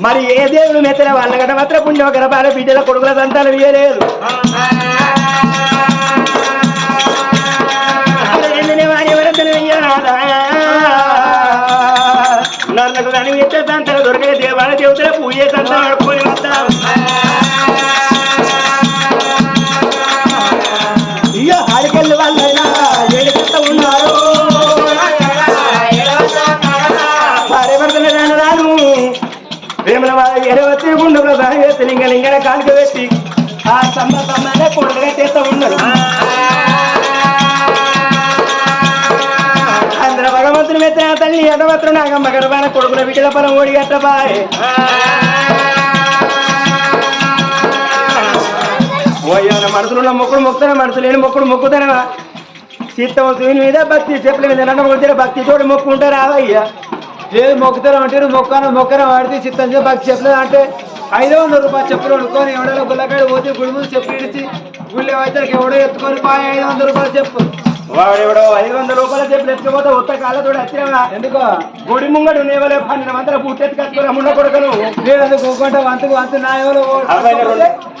మరి ఏ దేవుడు మెత్తలే వాళ్ళకంటే మాత్రం పుణ్య గర్భాల బిడ్డల కొడుకుల దంతాలు వేయలేదు నన్నకు దాని ఎత్తే దంతలు దొరికే దేవాల దేవతల పూజ దంతాలు ఎరవచ్చి గుండెలో లింగ లింగన పెట్టి ఆ సమ్మ సమ్మనే కొడుకుగా చేస్తూ ఉన్నారు అందర భగవంతుని మెచ్చిన తల్లి ఎడవత్రు నాగమ్మ గడపాన కొడుకుల బిడ్డల పొలం ఓడి గట్ట బాయ్. ఓయ్యాన మనసులున్న మొక్కుడు మొక్కుతానే మనసు లేని మొక్కుడు మొక్కుతానే. సీతం సూని మీద భక్తి చెప్పుల మీద నన్ను కొడితే భక్తి తోడు మొక్కుంటారు అయ్యా లేదు మొక్కుతారా అంటే మొక్కను మొక్కను వాడితే చిత్తం చేసి చెప్పలేదు అంటే ఐదు వందల రూపాయలు చెప్పులు వండుకొని ఎవడో గుల్లకాడ పోతే గుడి ముందు చెప్పు ఇడిచి గుళ్ళే అయితే ఎవడో ఎత్తుకొని పాయ ఐదు వందల రూపాయలు చెప్పు. వాడెవడో ఐదు వందల రూపాయల చెప్పులు ఎత్తుకుపోతే ఉత్త కాళ్ళతోడు వచ్చినా ఎందుకో? గుడి ముంగడు నేవలే పన్నెండు మందర పుట్టెత్తి కట్టుకుని ముండ కొడుకను నేను అందుకు వంతుకు వంతు నా ఎవరు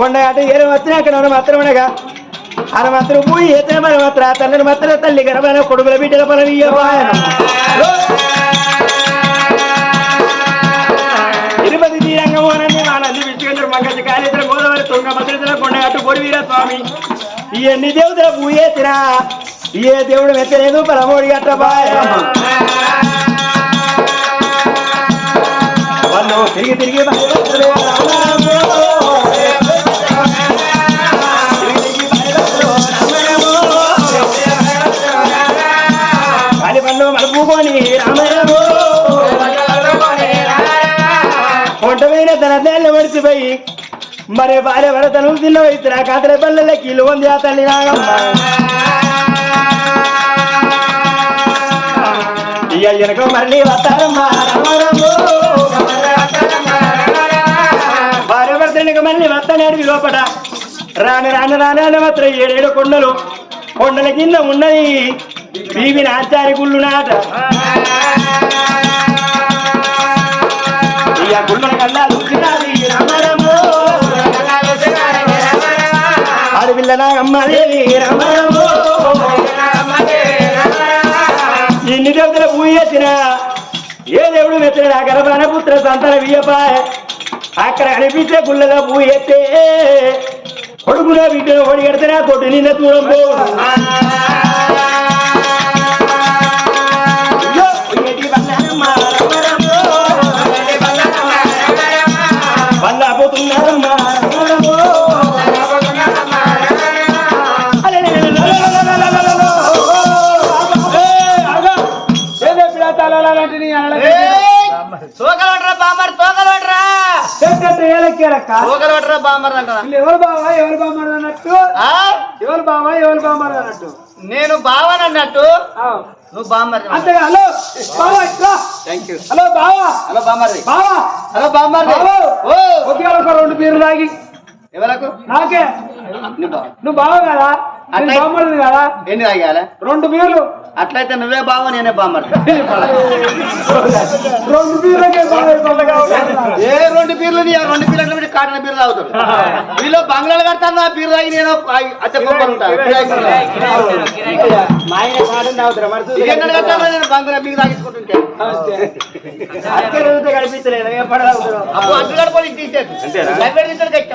కొండ అంటే ఏరే వచ్చినాక మాత్రం అనగా అర మాత్రం పోయి ఏతనే మరి మాత్రం తల్లిని మాత్రం తల్లి గడపన కొడుకుల బిడ్డల పని తిరుపతి తీరంగము అనండి మా నంది విష్ణుగంధ్ర మంగళ కాళేశ్వర గోదావరి తుంగ భద్రతల కొండగట్టు బొడివీర స్వామి. ఇవన్నీ దేవుతుల పూయేతినా ఏ దేవుడు మెచ్చలేదు పరమోడి గట్ట బాయ్ వాళ్ళు తిరిగి తిరిగి అడ్డమైన తన తల్లి మడిచిపోయి మరి భార్య భరతను తిన్న వయసు కాతల పల్లెలకి కీలు ఉంది ఆ తల్లి నాగమ్మ. ఇయ్య వెనక మళ్ళీ వస్తారమ్మా భార్య భర్తనికి మళ్ళీ వస్తాడు లోపల రాను రాను రాను మాత్రం ఏడేడు కొండలు కొండల కింద ఉన్నది. బీబి నాచారి గుళ్ళు నాట. అడవిల్లనా అమ్మదేవి రమరమో ఎన్ని దేవతల పూయేసిన ఏ దేవుడు మెచ్చడు ఆ గర్భాన పుత్ర సంతాన వియ్యపాయ. అక్కడ అనిపించే గుళ్ళలో పూయెత్తే కొడుకులో బిడ్డను ఒడిగడితే నా కొట్టు నిన్న దూరం పోవు తోకలట్రా బామ్మారు తోకలట్రా బామ్మర్ ఎవరు బావా? ఎవరు బామ్మడు అన్నట్టు? ఆ? ఎవరు బావా? ఎవరు బామ్మడు అన్నట్టు? నేను బావని అన్నట్టు. నువ్వు బామ్మర్ అంతే హలో? బావా ఇట్లా? థ్యాంక్ యూ హలో బావా? హలో బామ్మర్ది బావా? హలో బామ్మర్ ఓ. ఒకే ఒక రెండు బీర్లు తాగి. ఎవరకు? నాకే? నువ్వు బావ కదా? అట్లా- కదా? ఎన్ని తాగాల? రెండు బీర్లు. అట్లయితే నువ్వే బావ నేనే బామ్మర్ రెండు బీర్లకే. ఏ రెండు బీర్లు నీ ఆ రెండు బీర్లు అంటే కాటన బీర్లు తాగుతాడు వీళ్ళు బంగ్లాలు కడతాను ఆ బీర్లు తాగి నేను అచ్చ కొమ్మలు ఉంటాను మా ఆయన కాటం తాగుతారా? మరి చూడు. ఇదేంటని కట్టాలో నేను బంగ్లా బీర్ తాగించుకుంటుంటే కనిపించలేదు తాగుతారు అప్పుడు? లైబ్రరీ తీసుకొని కట్టి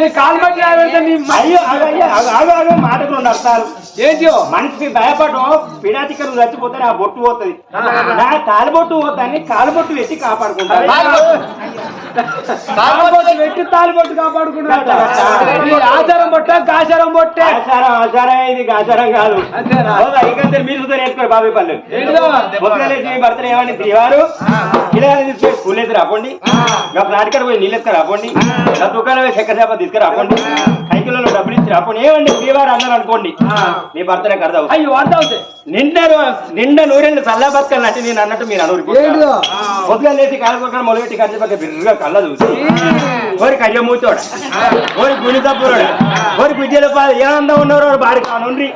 నీ కాలు బట్టి ఆవిడ నీ అయ్యో అయ్యో మాటకు రెండు అర్థాలు. ఏంటో? మనిషికి భయపడడం పిడాతిక నువ్వు చచ్చిపోతే నా బొట్టు పోతుంది. నా కాలు బొట్టు పోతాన్ని కాలు బొట్టు పెట్టి కాపాడుకుంటాను తాళబొట్టు పెట్టి తాళబొట్టు కాపాడుకున్నాడు నీ ఆచారం బొట్ట గాచారం బొట్టే? ఆచారం ఆచారం ఇది ఆచారం కాదు. ఇకంతే మీరు సుధా నేర్చుకోరు బాబాయ్ పొద్దులేసి భర్తలు ఏమని శ్రీవారు ఇలా తీసుకొని స్కూల్ ఎత్తి రాపోండి ఇంకా నాటికాడ పోయి నీళ్ళు ఎత్తుకు రాపోండి నా దుకాణం చక్కెర చేప తీసుకుని రాపోండి సైకిల్లో డబ్బులు ఇచ్చి రాపోండి ఏమండి? శ్రీవారు అన్నారు అనుకోండి మీ భర్తనే అర్థం అయ్యో అర్థం నిండా నిండా నూరెళ్ళు చల్లా బతకాలంటే నేను అన్నట్టు మీరు అనూరు పొద్దుగా లేచి కాలుకొక్కడ మొదలుపెట్టి కట్టి పక్క బిర్రుగా కళ్ళ చూసి. ఓరి కయ్య మూతోడ ఓరి గుని తప్పురోడ ఓరి ఉన్నవారు బాడి కానుండ్రి.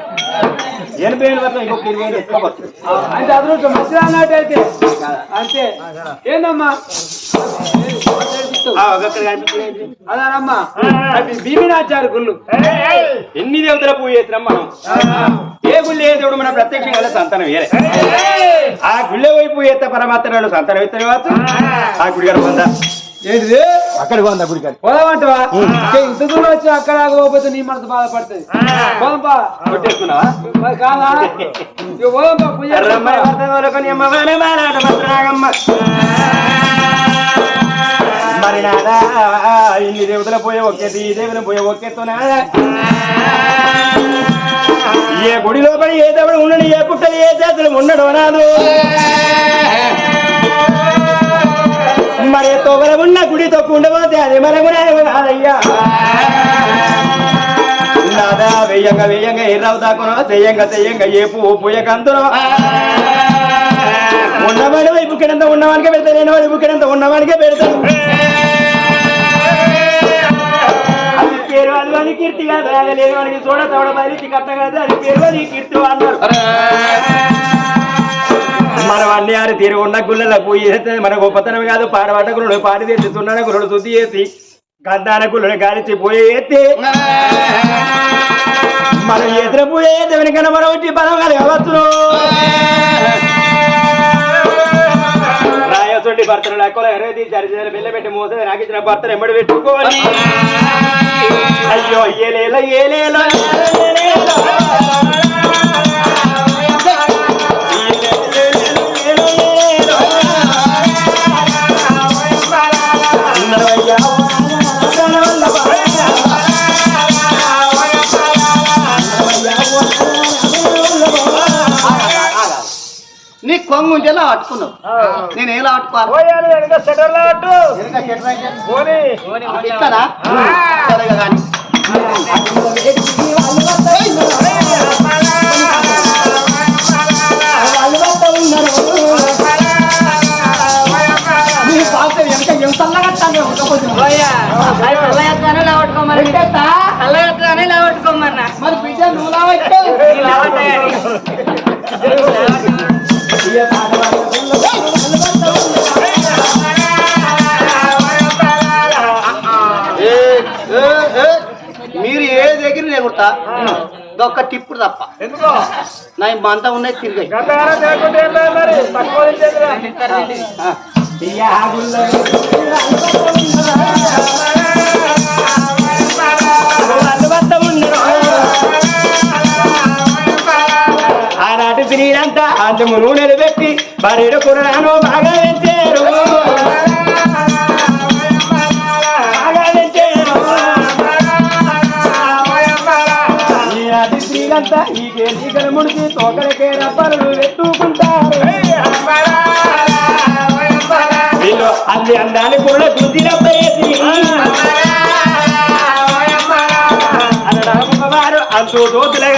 ఎనభై ఏళ్ళు ఇంకొక ఇరవై ఏళ్ళు ఎత్తుకోవచ్చు అంటే అదృష్టం. మంచిగా అన్నట్టు అయితే. అంతే. ఏందమ్మా? అదానమ్మా. అది భీమినాచారి గుళ్ళు. ఎన్ని దేవతల పూజ చేస్తున్నాం మనం? ఏ గుళ్ళు దేవుడు మన ప్రత్యక్షంగా సంతానం వేరే ఆ గుళ్ళే వైపు ఎత్త పరమాత్మ సంతానం ఎత్తని కావచ్చు. ఆ. గుడి గారు పొందా? ఏంటిది? అక్కడికి వంద గుడి గారు పోదామంటవా ఇంత దూరం వచ్చి అక్కడ ఆగకపోతే నీ మనసు బాధపడుతుంది. పోదంపా కొట్టేసుకున్నావా? కాదా? పోదంపా పూజ. మరి నాదా ఇన్ని దేవతల పోయే ఒకేది ఈ దేవుని పోయే ఒకేతో ఏ గుడి లోపల ఏ దేవుడు ఉండడు ఏ పుట్టలు ఏ చేతులు ఉండడు అనాదు మరి తొగల ఉన్న గుడి తొక్కుండబోతే అది మనము కాదయ్యా. నాదా వెయ్యంగా వెయ్యంగా ఎర్రవుతాకునో తెయ్యంగ తెయ్యంగ ఏ పువ్వు పుయ్యకంతునో ఉన్నవాడు వైపు కిడంత ఉన్నవాడికే పెడతాను లేని వైపు కిడంత ఉన్నవానికే పెడతాను పేరు అది అని కీర్తి కాదు లేదు మనకి చూడ తోడ బయలుకి కట్ట కాదు అది పేరు అది కీర్తి అన్నారు మనం అన్ని ఆరు తీరు ఉన్న గుళ్ళలో పూజ చేస్తే మన గొప్పతనం కాదు. పాడబడ్డ గురుడు పాడి తెచ్చి తున్న గురుడు శుద్ధి చేసి గంధాన గుళ్ళని గాలిచి పూజ చేస్తే మనం ఎదురు పూజ చేస్తే వెనకన మనం వచ్చి పదం భర్తను రాయసొండి భర్తలు తీసి ఎరవేది చరిచేలు బిల్లబెట్టి మోసది నాకు ఇచ్చిన భర్తలు ఎమ్మడి పెట్టుకోవాలి అయ్యో ఏలేల ఏలేల నీ కొంగు ఉంటే ఇలా పట్టుకున్నావు నేను ఎలా పట్టుకోవాలి వెనక చెట్టు అయితే ఇట్లనా? సరే కానీ. నీ పాత వెనక ఎంత చల్లగట్టాలి మరి. బిడ్డ నువ్వు లావట్టావు మీరు ఏ దగ్గర నేను కుడతా ఒక్క టిప్పుడు తప్ప. ఎందుకో? నా మంతా ఉన్నాయి తిరిగాయి. మరి? తక్కువ ఇచ్చేదిరా. అంతము నూనెలు పెట్టి బరెడు కురాను బాగా పెంచారు స్త్రీలంతా ఈ కేజీకల ముడిచి తోకలకే రబ్బరులు ఎత్తుకుంటారు వీళ్ళు అంది అందాన్ని కూడా గుద్దినప్పేసి అనడామవారు అంతూ దోతులే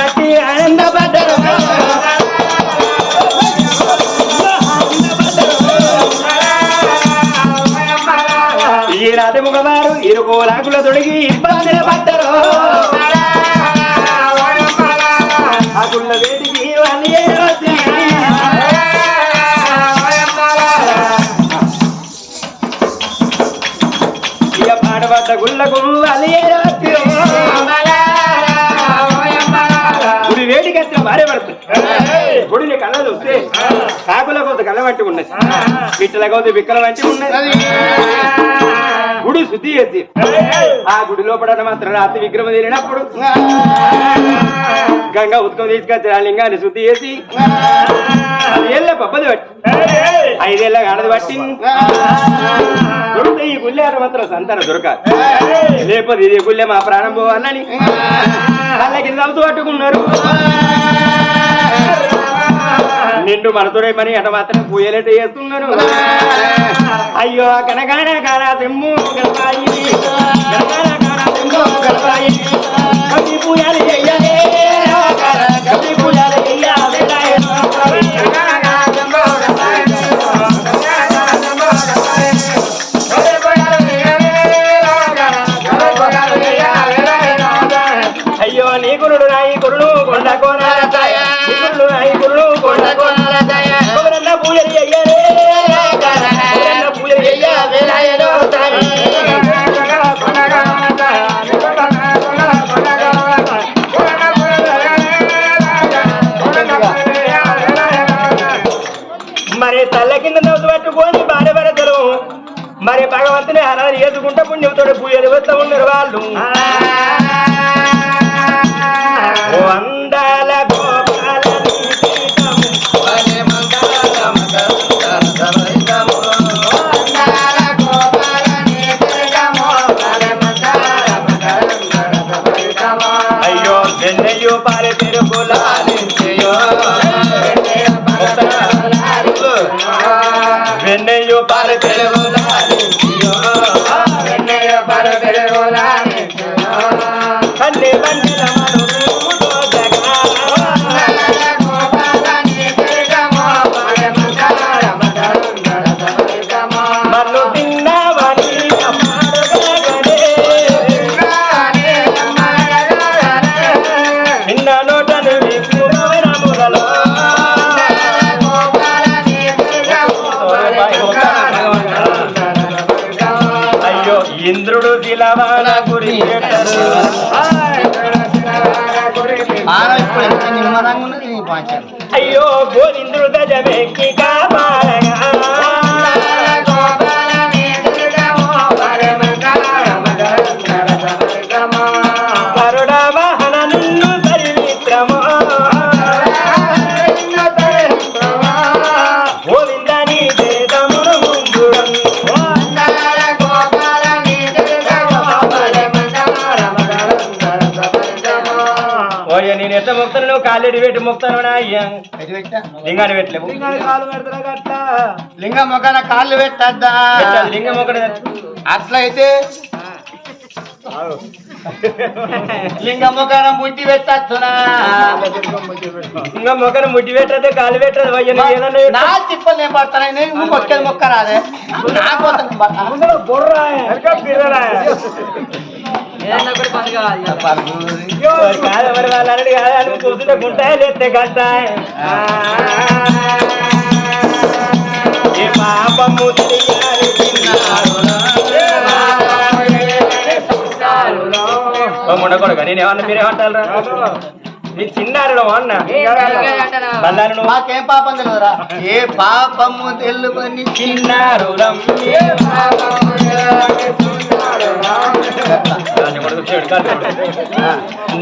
మగవారు ఇరుగు రాకుల తొడిగి ఇబ్బందులు పడ్డారు ఇక పాడబడ్డ గుళ్ళకు గుడి వేడికి ఎత్తిన భార్య పడుతుంది. గుడిని కాకుల కొంత కళ్ళ వంటి ఉన్నది పిట్టల కొంత బిక్కల వంటి ఉన్నది. గుడి శుద్ధి చేసి. ఆ గుడి లోపల మాత్రం రాత్రి విగ్రహం తిరిగినప్పుడు గంగా ఉత్కం తీసుకొచ్చి ఆ లింగాన్ని శుద్ధి చేసి. ఏళ్ళ పబ్బది పట్టి. ఐదేళ్ళ ఆడది పట్టి. దొరికితే ఈ గుళ్ళే ఆడ మాత్రం సంతానం దొరకాలి. లేకపోతే ఇది గుళ్ళే మా ప్రాణం పోవాలని. కళ్ళ కింద పట్టుకున్నారు. నిండు మనతోడే మని మాత్రం పూయలేట చేస్తున్నాను. అయ్యో కనకాన కారా తెమ్ము గల్పాయి కనకాన కారా తెమ్ము గల్పాయి పూయాలి మరి భగవంతుని ఆరాధన చేసుకుంటే పుణ్యంతో పూజలు వస్తూ ఉన్నారు వాళ్ళు. ఓ కన్నె పెట్టి మొక్తాను? లింగాన్ని పెట్టలేవు. లింగం మొక్కన కాళ్ళు పెట్టద్దా? లింగం ఒకటి అట్లయితే లింగం మొక్కన ముట్టి పెట్టచ్చునా? ఇంకా మొక్కను ముట్టి పెట్టదే కాలు పెట్టదు నా తిప్పలు నేను పడతాను? నేను మొక్కేది మొక్క రాదే నా కోసం కాదు మరి వాళ్ళు అన్నది కాదు అని కూర్చుంటే గుంటాయి లేస్తే కష్టాయి. ఏ పాపము ఉండకూడదు మీరేమంటారా నీకు చిన్నారుడు అన్న? మాకేం పాపం తెలియదురా ఏ పాపము తెలువని చిన్నారు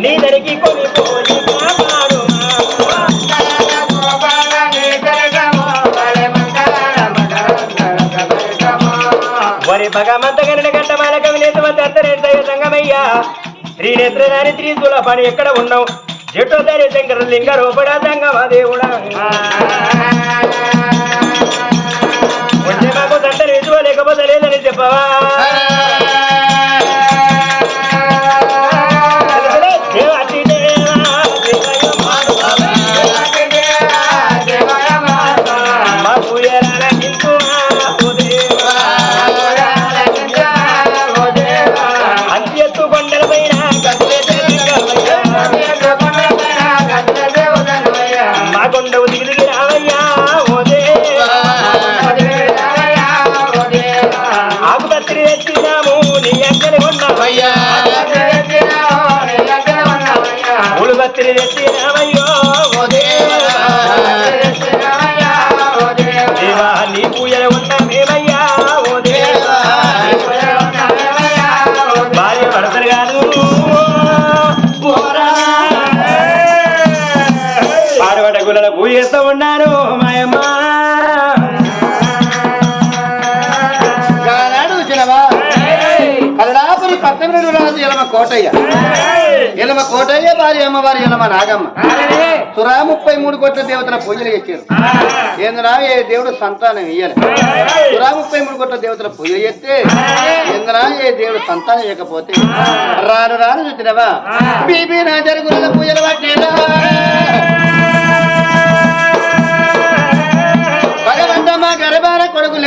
నీ దరికి కొన్ని వరి భగవంత గణ గంట మాలకం శ్రీ నేత్రదాని శ్రీ సులభాని ఎక్కడ ఉన్నావు? జటోధారి శంకర లింగ రూపడ సంగమ దేవుడా. ఉంటే మాకు దండ రేజువో లేకపోతే లేదని చెప్పవా? పాడబడ్డ గుళ్ళ పూజ చేస్తూ ఉన్నాను మాయమ్మ కలడాపురి పత్తమిడు రాజు ఎలమ కోటయ్య. ఎలమ కోటయ్య భార్య అమ్మవారి ఎలమ నాగమ్మ. సురా ముప్పై మూడు కోట్ల దేవతల పూజలు చేశారు. ఏంద్రా ఏ దేవుడు సంతానం ఇయ్యాలి? సురా ముప్పై మూడు కోట్ల దేవతల పూజలు చేస్తే ఏంద్రా ఏ దేవుడు సంతానం ఇవ్వకపోతే రాను రాను చూసినవా? బీబీ నా జరుగుల పూజలు పట్టేలా.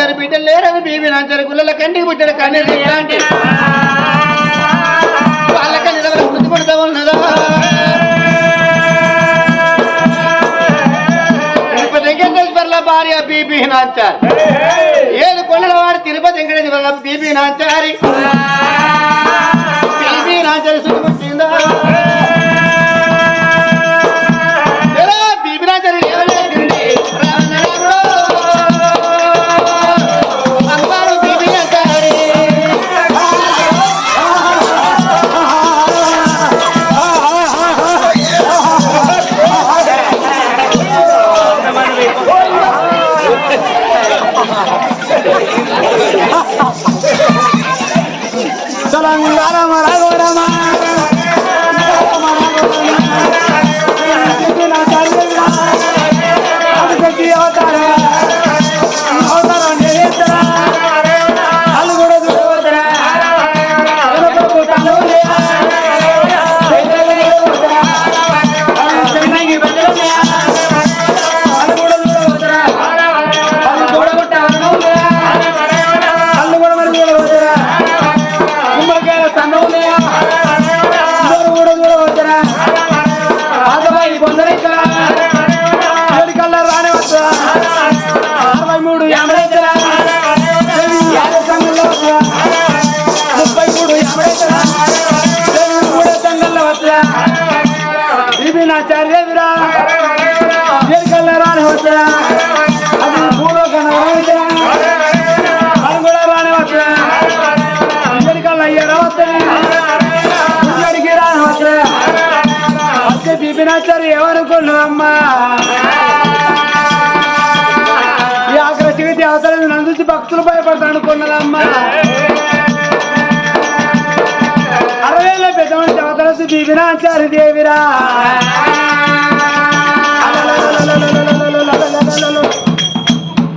కొడుకు లేరు బిడ్డలు లేరని బీబీ నాంచారు గుళ్ళ కంటికి పుట్టిన కన్నీరు ఇట్లాంటి వాళ్ళకి నిలబడి మృతి ఉన్నదా వెంకటేశ్వర్ల భార్య బీబీ నాంచారి ఏడు కొండల వాడు తిరుపతి వెంకటేశ్వర్ల బీబీ నాంచారి బిపినాచారు ఏమనుకున్నామ్మా ఈ ఆఖరి చిగితి అవసరం నన్ను చూసి భక్తులు భయపడతాను అనుకున్నదమ్మా. అరవేళ్ళ పెద్ద మనిషి అవతలసి బిపినాచారి దేవిరా.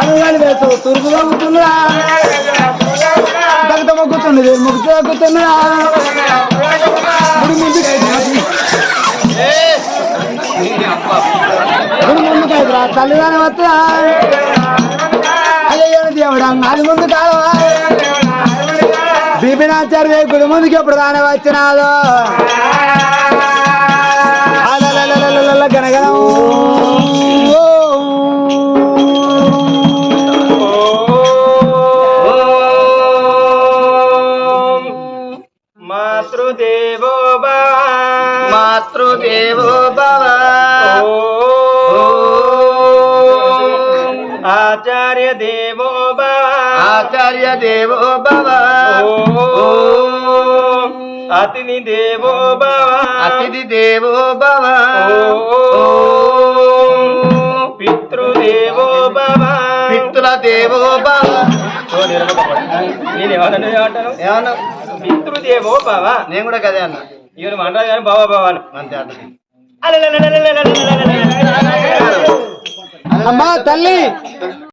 తిరువేలు తురుపు తగ్గుతున్నా దగ్గ మొగ్గుతున్నది మొగ్గు తగ్గుతున్నా. గుడి ముందు గుడి ముందు కాదురా తల్లిదాని వస్తా అయ్యో దేవుడా నాది ముందు కాలవా బీబీనాచార్య గుడి ముందుకి ఎప్పుడు దాని వచ్చినాదో. అలలలలలల మాతృదేవో భవ. మాతృదేవో భవ. ఆచార్య దేవో భవ. ఆచార్య దేవో భవ. అతిథి దేవో భవ. అతిథి దేవో భవ. పితృదేవో భవ. పిత్తుల దేవో భవ. పితృదేవో బావ నేను కూడా కదే అన్న. ఇవన్న మాట్లాడు కానీ బావా బావా అంతే అన్న. అమ్మా తల్లి